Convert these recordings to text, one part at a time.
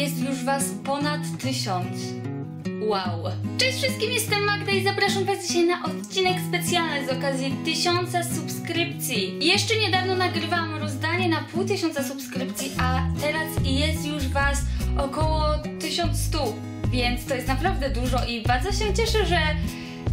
jest już Was ponad tysiąc. Wow. Cześć wszystkim, jestem Magda i zapraszam Was dzisiaj na odcinek specjalny z okazji tysiąca subskrypcji. Jeszcze niedawno nagrywałam rozdanie na pół tysiąca subskrypcji, a teraz jest już Was około 1100, więc to jest naprawdę dużo i bardzo się cieszę, że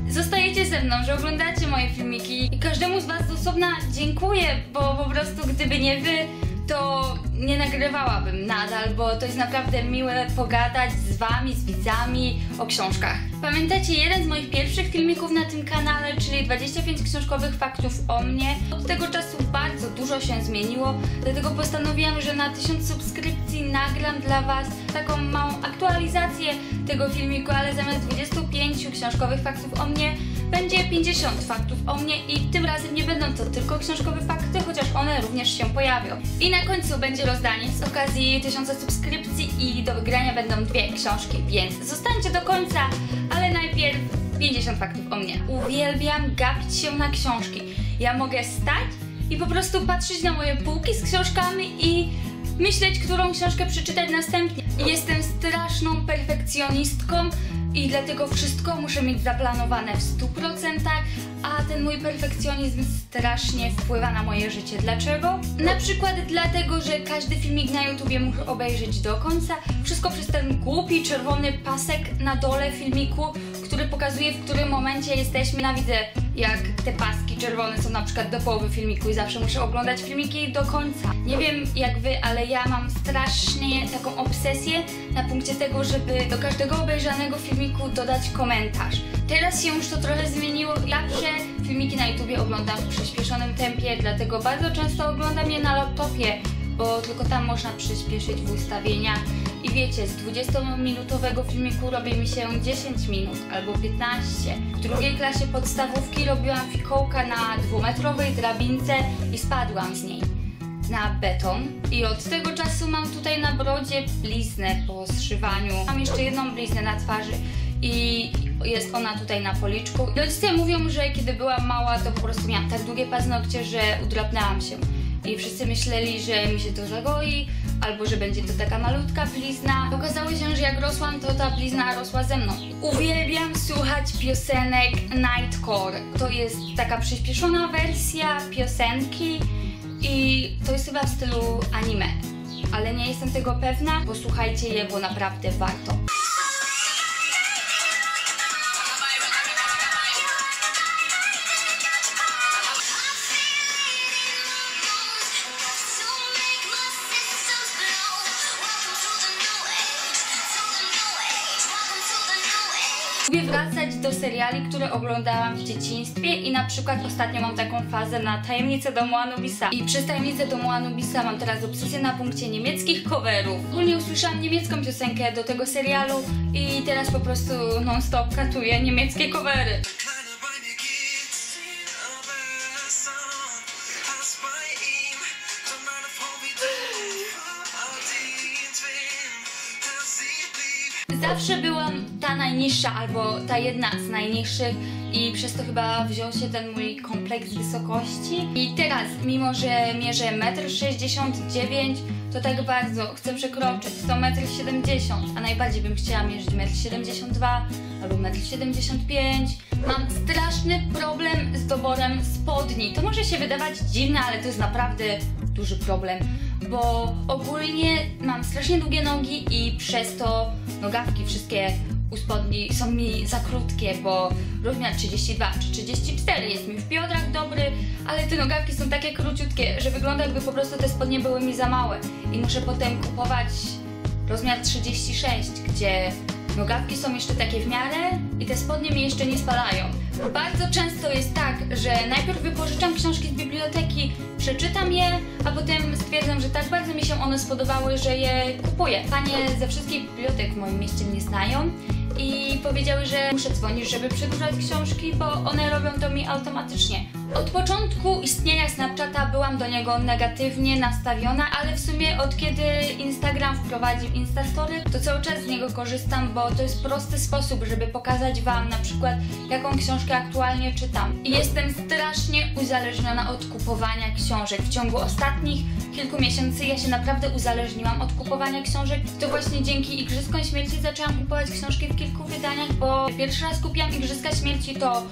zostajecie ze mną, że oglądacie moje filmiki i każdemu z Was z osobna dziękuję, bo po prostu gdyby nie Wy, to nie nagrywałabym nadal, bo to jest naprawdę miłe pogadać z Wami, z widzami o książkach. Pamiętacie jeden z moich pierwszych filmików na tym kanale, czyli 25 książkowych faktów o mnie? Od tego czasu bardzo dużo się zmieniło, dlatego postanowiłam, że na 1000 subskrypcji nagram dla Was taką małą aktualizację tego filmiku, ale zamiast 25 książkowych faktów o mnie, będzie 50 faktów o mnie i tym razem nie będą to tylko książkowe fakty, chociaż one również się pojawią. I na końcu będzie rozdanie z okazji 1000 subskrypcji i do wygrania będą dwie książki, więc zostańcie do końca, ale najpierw 50 faktów o mnie. Uwielbiam gapić się na książki. Ja mogę stać i po prostu patrzeć na moje półki z książkami i myśleć, którą książkę przeczytać następnie. Jestem straszną perfekcjonistką i dlatego wszystko muszę mieć zaplanowane w 100%, a ten mój perfekcjonizm strasznie wpływa na moje życie. Dlaczego? Na przykład dlatego, że każdy filmik na YouTubie muszę obejrzeć do końca. Wszystko przez ten głupi czerwony pasek na dole filmiku, który pokazuje w którym momencie jesteśmy. Nienawidzę jak te paski czerwone są na przykład do połowy filmiku i zawsze muszę oglądać filmiki do końca. Nie wiem jak wy, ale ja mam strasznie taką obsesję na punkcie tego, żeby do każdego obejrzanego filmiku dodać komentarz. Teraz się już to trochę zmieniło. Zawsze filmiki na YouTubie oglądam w przyspieszonym tempie, dlatego bardzo często oglądam je na laptopie, bo tylko tam można przyspieszyć w ustawieniach. I wiecie, z 20-minutowego filmiku robi mi się 10 minut albo 15. W drugiej klasie podstawówki robiłam fikołka na dwumetrowej drabince i spadłam z niej na beton. I od tego czasu mam tutaj na brodzie bliznę po zszywaniu. Mam jeszcze jedną bliznę na twarzy i jest ona tutaj na policzku. Rodzice mówią, że kiedy byłam mała, to po prostu miałam tak długie paznokcie, że udrapnęłam się. I wszyscy myśleli, że mi się to zagoi, albo że będzie to taka malutka blizna. Okazało się, że jak rosłam, to ta blizna rosła ze mną. Uwielbiam słuchać piosenek Nightcore. To jest taka przyspieszona wersja piosenki i to jest chyba w stylu anime. Ale nie jestem tego pewna, posłuchajcie je, bo naprawdę warto. Do seriali, które oglądałam w dzieciństwie i na przykład ostatnio mam taką fazę na Tajemnicę Domu Anubisa. I przez Tajemnicę Domu Anubisa mam teraz obsesję na punkcie niemieckich coverów. Ogólnie usłyszałam niemiecką piosenkę do tego serialu i teraz po prostu non-stop katuję niemieckie covery. Zawsze byłam ta najniższa, albo ta jedna z najniższych i przez to chyba wziął się ten mój kompleks wysokości. I teraz, mimo że mierzę 1,69 m, to tak bardzo chcę przekroczyć to 1,70 m, a najbardziej bym chciała mierzyć 1,72 m albo 1,75 m. Mam straszny problem z doborem spodni. To może się wydawać dziwne, ale to jest naprawdę duży problem, bo ogólnie mam strasznie długie nogi i przez to nogawki wszystkie u spodni są mi za krótkie, bo rozmiar 32 czy 34 jest mi w biodrach dobry, ale te nogawki są takie króciutkie, że wygląda jakby po prostu te spodnie były mi za małe i muszę potem kupować rozmiar 36, gdzie nogawki są jeszcze takie w miarę i te spodnie mi jeszcze nie spadają. Bardzo często jest tak, że najpierw wypożyczam książki z biblioteki, przeczytam je, a potem stwierdzam, że tak bardzo mi się one spodobały, że je kupuję. Panie ze wszystkich bibliotek w moim mieście mnie znają i powiedziały, że muszę dzwonić, żeby przedłużać książki, bo one robią to mi automatycznie. Od początku istnienia Snapchata byłam do niego negatywnie nastawiona, ale w sumie od kiedy Instagram wprowadził Instastory, to cały czas z niego korzystam, bo to jest prosty sposób, żeby pokazać Wam na przykład, jaką książkę aktualnie czytam. I jestem strasznie uzależniona od kupowania książek. W ciągu ostatnich kilku miesięcy ja się naprawdę uzależniłam od kupowania książek. To właśnie dzięki Igrzyskom Śmierci zaczęłam kupować książki w kilku wydaniach, bo pierwszy raz kupiłam Igrzyska Śmierci to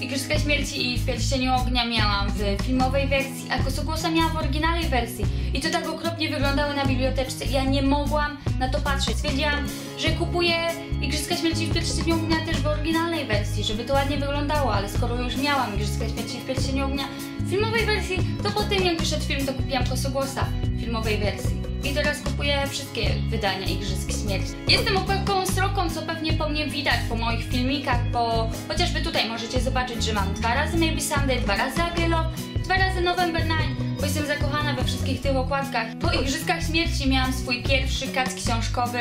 Igrzyska Śmierci i w Pierścieniu Ognia miałam w filmowej wersji, a Kosogłosa miałam w oryginalnej wersji. I to tak okropnie wyglądały na biblioteczce. Ja nie mogłam na to patrzeć. Stwierdziłam, że kupuję Igrzyska Śmierci w Pierścieniu Ognia też w oryginalnej wersji, żeby to ładnie wyglądało, ale skoro już miałam Igrzyska Śmierci w Pierścieniu Ognia w filmowej wersji, to po tym jak wyszedł film, to kupiłam Kosogłosa w filmowej wersji. I teraz kupuję wszystkie wydania Igrzysk Śmierci. Jestem opłatką sroką, co pewnie po mnie widać po moich filmikach, bo chociażby tutaj możecie zobaczyć, że mam dwa razy Maybe Sunday, dwa razy Agelo, dwa razy November 9, bo jestem zakochana we wszystkich tych okładkach. Po Igrzyskach Śmierci miałam swój pierwszy kac książkowy,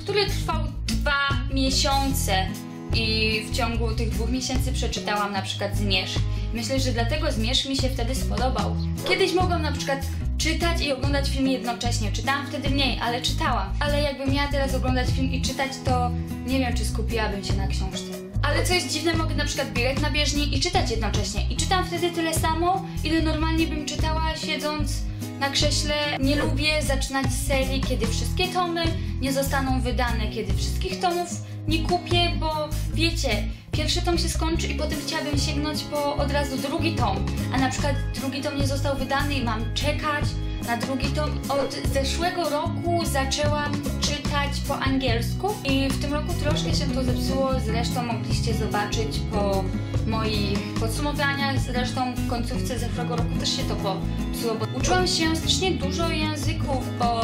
który trwał dwa miesiące i w ciągu tych dwóch miesięcy przeczytałam na przykład Zmierzch. Myślę, że dlatego Zmierzch mi się wtedy spodobał. Kiedyś mogłam na przykład czytać i oglądać film jednocześnie. Czytałam wtedy mniej, ale czytałam. Ale jakbym miała teraz oglądać film i czytać, to nie wiem, czy skupiłabym się na książce. Ale co jest dziwne, mogę na przykład biegać na bieżni i czytać jednocześnie. I czytam wtedy tyle samo, ile normalnie bym czytała siedząc na krześle. Nie lubię zaczynać serii, kiedy wszystkie tomy nie zostaną wydane, kiedy wszystkich tomów nie kupię, bo wiecie, pierwszy tom się skończy i potem chciałabym sięgnąć po od razu drugi tom, a na przykład drugi tom nie został wydany i mam czekać na drugi tom. Od zeszłego roku zaczęłam czytać po angielsku i w tym roku troszkę się to zepsuło, zresztą mogliście zobaczyć po moich podsumowaniach, zresztą w końcówce zeszłego roku też się to popsuło, bo uczyłam się strasznie dużo języków, bo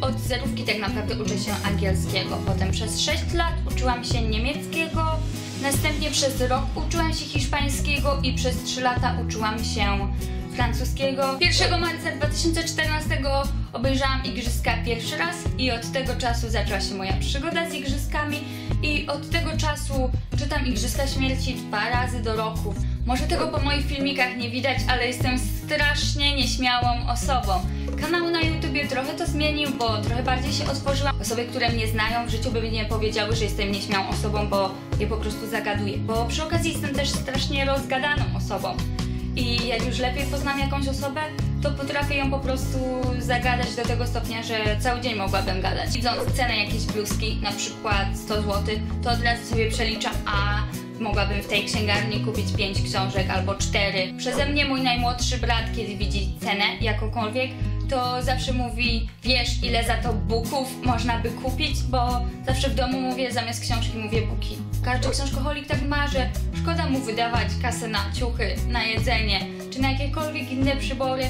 od zerówki tak naprawdę uczę się angielskiego. Potem przez 6 lat uczyłam się niemieckiego, następnie przez rok uczyłam się hiszpańskiego i przez 3 lata uczyłam się francuskiego. 1 marca 2014 obejrzałam Igrzyska pierwszy raz i od tego czasu zaczęła się moja przygoda z Igrzyskami i od tego czasu czytam Igrzyska Śmierci dwa razy do roku. Może tego po moich filmikach nie widać, ale jestem strasznie nieśmiałą osobą. Kanał na YouTubie trochę to zmienił, bo trochę bardziej się otworzyłam. Osoby, które mnie znają w życiu by mi nie powiedziały, że jestem nieśmiałą osobą, bo je po prostu zagaduję. Bo przy okazji jestem też strasznie rozgadaną osobą. I jak już lepiej poznam jakąś osobę, to potrafię ją po prostu zagadać do tego stopnia, że cały dzień mogłabym gadać. Widząc cenę jakiejś bluzki, na przykład 100 zł, to od razu sobie przeliczam, a mogłabym w tej księgarni kupić 5 książek albo 4. Przeze mnie mój najmłodszy brat, kiedy widzi cenę jakąkolwiek, to zawsze mówi, wiesz ile za to buków można by kupić, bo zawsze w domu mówię, zamiast książki mówię buki. Każdy książkoholik tak ma, że szkoda mu wydawać kasę na ciuchy, na jedzenie, czy na jakiekolwiek inne przybory,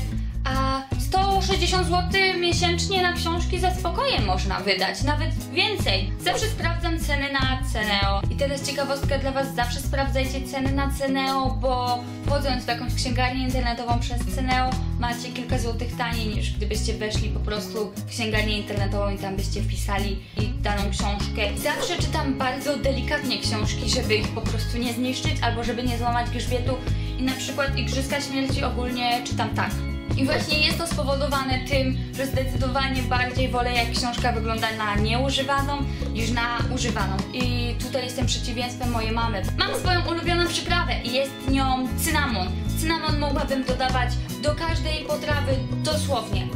a 160 zł miesięcznie na książki za spokojem można wydać, nawet więcej. Zawsze sprawdzam ceny na Ceneo. I teraz ciekawostka dla Was, zawsze sprawdzajcie ceny na Ceneo, bo wchodząc w jakąś księgarnię internetową przez Ceneo macie kilka złotych taniej niż gdybyście weszli po prostu w księgarnię internetową i tam byście wpisali daną książkę. Zawsze czytam bardzo delikatnie książki, żeby ich po prostu nie zniszczyć albo żeby nie złamać grzbietu i na przykład Igrzyska Śmierci ogólnie czytam tak. I właśnie jest to spowodowane tym, że zdecydowanie bardziej wolę jak książka wygląda na nieużywaną niż na używaną. I tutaj jestem przeciwieństwem mojej mamy. Mam swoją ulubioną przyprawę i jest nią cynamon. Cynamon mogłabym dodawać do każdej potrawy dosłownie.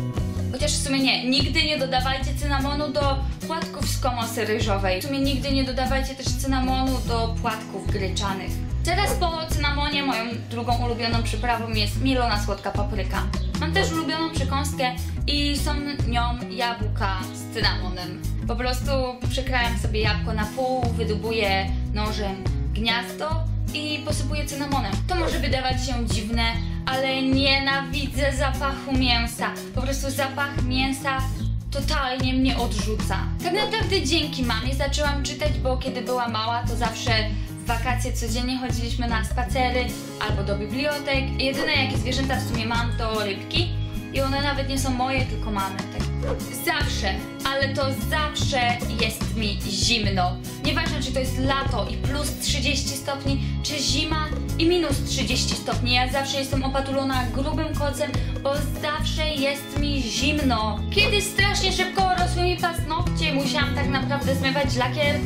Chociaż w sumie nie, nigdy nie dodawajcie cynamonu do płatków z komosy ryżowej. W sumie nigdy nie dodawajcie też cynamonu do płatków gryczanych. Teraz po cynamonie moją drugą ulubioną przyprawą jest mielona słodka papryka. Mam też ulubioną przekąskę i są nią jabłka z cynamonem. Po prostu przykrajam sobie jabłko na pół, wydubuję nożem gniazdo i posypuję cynamonem. To może wydawać się dziwne, ale nienawidzę zapachu mięsa. Po prostu zapach mięsa totalnie mnie odrzuca. Tak naprawdę dzięki mamie zaczęłam czytać, bo kiedy była mała, to zawsze w wakacje codziennie chodziliśmy na spacery albo do bibliotek. Jedyne jakie zwierzęta w sumie mam to rybki i one nawet nie są moje, tylko mamy. Zawsze, ale to zawsze jest mi zimno. Nieważne, czy to jest lato i plus 30 stopni, czy zima i minus 30 stopni. Ja zawsze jestem opatulona grubym kocem, bo zawsze jest mi zimno. Kiedyś strasznie szybko rosły mi paznokcie, musiałam tak naprawdę zmywać lakier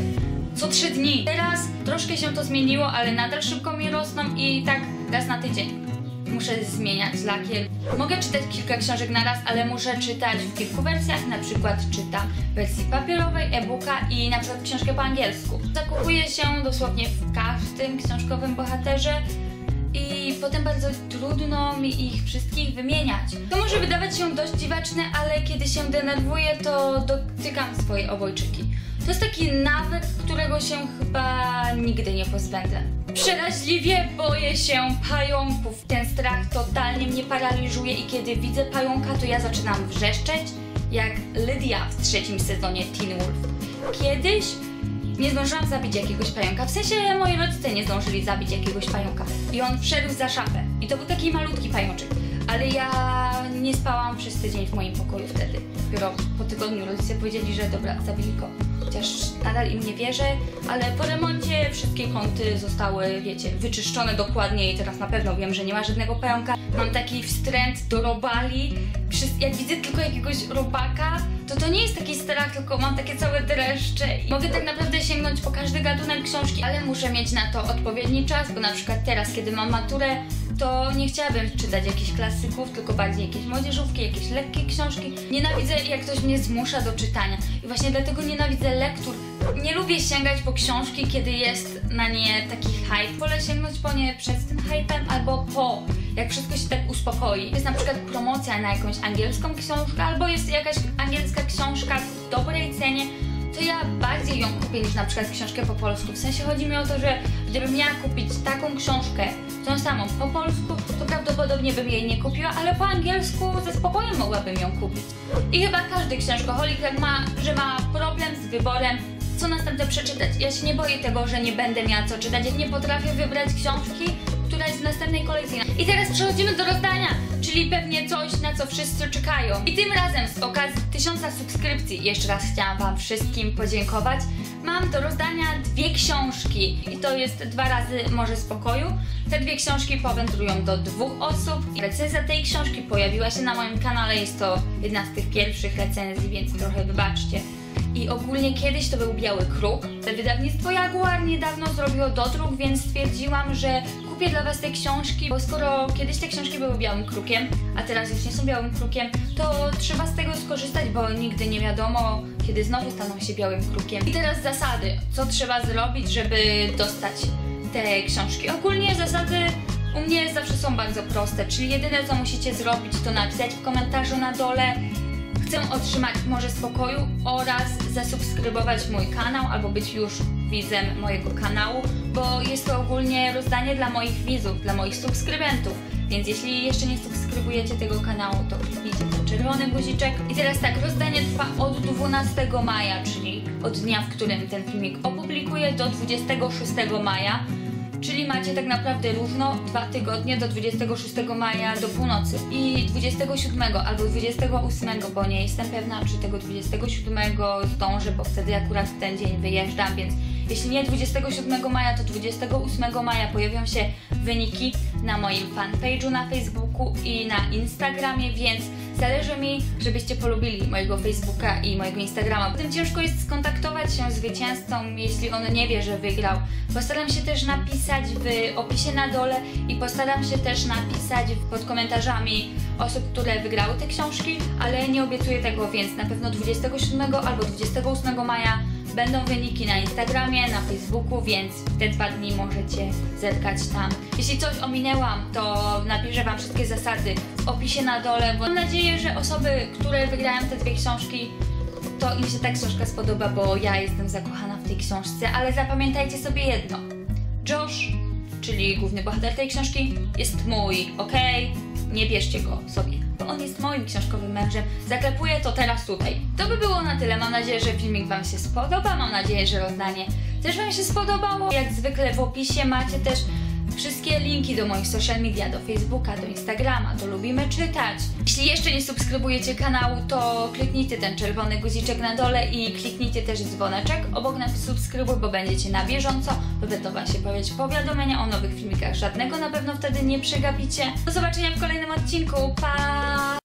co 3 dni. Teraz troszkę się to zmieniło, ale nadal szybko mi rosną i tak raz na tydzień. Muszę zmieniać lakier. Mogę czytać kilka książek na raz, ale muszę czytać w kilku wersjach. Na przykład czytam w wersji papierowej, e-booka i na przykład książkę po angielsku. Zakochuję się dosłownie w każdym książkowym bohaterze i potem bardzo trudno mi ich wszystkich wymieniać. To może wydawać się dość dziwaczne, ale kiedy się denerwuję, to dotykam swojej obojczyki. To jest taki nawyk, którego się chyba nigdy nie pozbędę. Przeraźliwie boję się pająków. Ten strach totalnie mnie paraliżuje i kiedy widzę pająka, to ja zaczynam wrzeszczeć, jak Lydia w trzecim sezonie Teen Wolf. Kiedyś nie zdążyłam zabić jakiegoś pająka. W sensie moi rodzice nie zdążyli zabić jakiegoś pająka. I on wszedł za szafę. I to był taki malutki pajączek. Ale ja nie spałam przez tydzień w moim pokoju wtedy. Dopiero po tygodniu rodzice powiedzieli, że dobra, zabili go. Chociaż nadal im nie wierzę, ale po remoncie wszystkie kąty zostały, wiecie, wyczyszczone dokładnie i teraz na pewno wiem, że nie ma żadnego pająka. Mam taki wstręt do robali. Jak widzę tylko jakiegoś robaka, to to nie jest taki strach, tylko mam takie całe dreszcze. I mogę tak naprawdę sięgnąć po każdy gatunek książki, ale muszę mieć na to odpowiedni czas, bo na przykład teraz, kiedy mam maturę, to nie chciałabym czytać jakichś klasyków, tylko bardziej jakieś młodzieżówki, jakieś lekkie książki. Nienawidzę, jak ktoś mnie zmusza do czytania. I właśnie dlatego nienawidzę lektur. Nie lubię sięgać po książki, kiedy jest na nie taki hype. Wolę sięgnąć po nie przed tym hypem albo po, jak wszystko się tak uspokoi. Jest na przykład promocja na jakąś angielską książkę, albo jest jakaś angielska książka w dobrej cenie, to ja bardziej ją kupię niż na przykład książkę po polsku. W sensie chodzi mi o to, że gdybym miała kupić taką książkę, tą samą po polsku, to prawdopodobnie bym jej nie kupiła, ale po angielsku ze spokojem mogłabym ją kupić. I chyba każdy książkoholik ma, że ma problem z wyborem, co następne przeczytać. Ja się nie boję tego, że nie będę miała co czytać. Jak nie potrafię wybrać książki, która jest w następnej kolejce. I teraz przechodzimy do rozdania, czyli pewnie coś, na co wszyscy czekają. I tym razem z okazji tysiąca subskrypcji, jeszcze raz chciałam Wam wszystkim podziękować, mam do rozdania dwie książki. I to jest dwa razy Morze Spokoju. Te dwie książki powędrują do dwóch osób. Recenzja tej książki pojawiła się na moim kanale, jest to jedna z tych pierwszych recenzji, więc trochę wybaczcie. I ogólnie kiedyś to był Biały Kruk. Wydawnictwo Jaguar niedawno zrobiło dodruk, więc stwierdziłam, że kupię dla Was te książki, bo skoro kiedyś te książki były Białym Krukiem, a teraz już nie są Białym Krukiem, to trzeba z tego skorzystać, bo nigdy nie wiadomo, kiedy znowu staną się Białym Krukiem. I teraz zasady. Co trzeba zrobić, żeby dostać te książki? Ogólnie zasady u mnie zawsze są bardzo proste, czyli jedyne co musicie zrobić to napisać w komentarzu na dole chcę otrzymać Morze Spokoju oraz zasubskrybować mój kanał albo być już widzem mojego kanału, bo jest to ogólnie rozdanie dla moich widzów, dla moich subskrybentów. Więc jeśli jeszcze nie subskrybujecie tego kanału, to kliknijcie ten czerwony guziczek. I teraz tak, rozdanie trwa od 12 maja, czyli od dnia, w którym ten filmik opublikuję, do 26 maja. Czyli macie tak naprawdę równo dwa tygodnie do 26 maja do północy. I 27 albo 28, bo nie jestem pewna, czy tego 27 zdążę, bo wtedy akurat w ten dzień wyjeżdżam, więc jeśli nie 27 maja, to 28 maja pojawią się wyniki na moim fanpage'u na Facebooku i na Instagramie, więc zależy mi, żebyście polubili mojego Facebooka i mojego Instagrama. Potem ciężko jest skontaktować się z zwycięzcą, jeśli on nie wie, że wygrał. Postaram się też napisać w opisie na dole i postaram się też napisać pod komentarzami osób, które wygrały te książki, ale nie obiecuję tego, więc na pewno 27 albo 28 maja Będą wyniki na Instagramie, na Facebooku, więc te dwa dni możecie zerkać tam. Jeśli coś ominęłam, to napiszę Wam wszystkie zasady w opisie na dole, bo mam nadzieję, że osoby, które wygrają te dwie książki, to im się ta książka spodoba, bo ja jestem zakochana w tej książce, ale zapamiętajcie sobie jedno. Josh, czyli główny bohater tej książki, jest mój, okej? Nie bierzcie go sobie on jest moim książkowym mężem. Zaklepuję to teraz tutaj. To by było na tyle. Mam nadzieję, że filmik Wam się spodoba. Mam nadzieję, że rozdanie też Wam się spodobało. Jak zwykle w opisie macie też wszystkie linki do moich social media, do Facebooka, do Instagrama, do Lubimy Czytać. Jeśli jeszcze nie subskrybujecie kanału, to kliknijcie ten czerwony guziczek na dole i kliknijcie też dzwoneczek obok napisu subskrybuj, bo będziecie na bieżąco, będą Wam się pojawiać powiadomienia o nowych filmikach. Żadnego na pewno wtedy nie przegapicie. Do zobaczenia w kolejnym odcinku. Pa!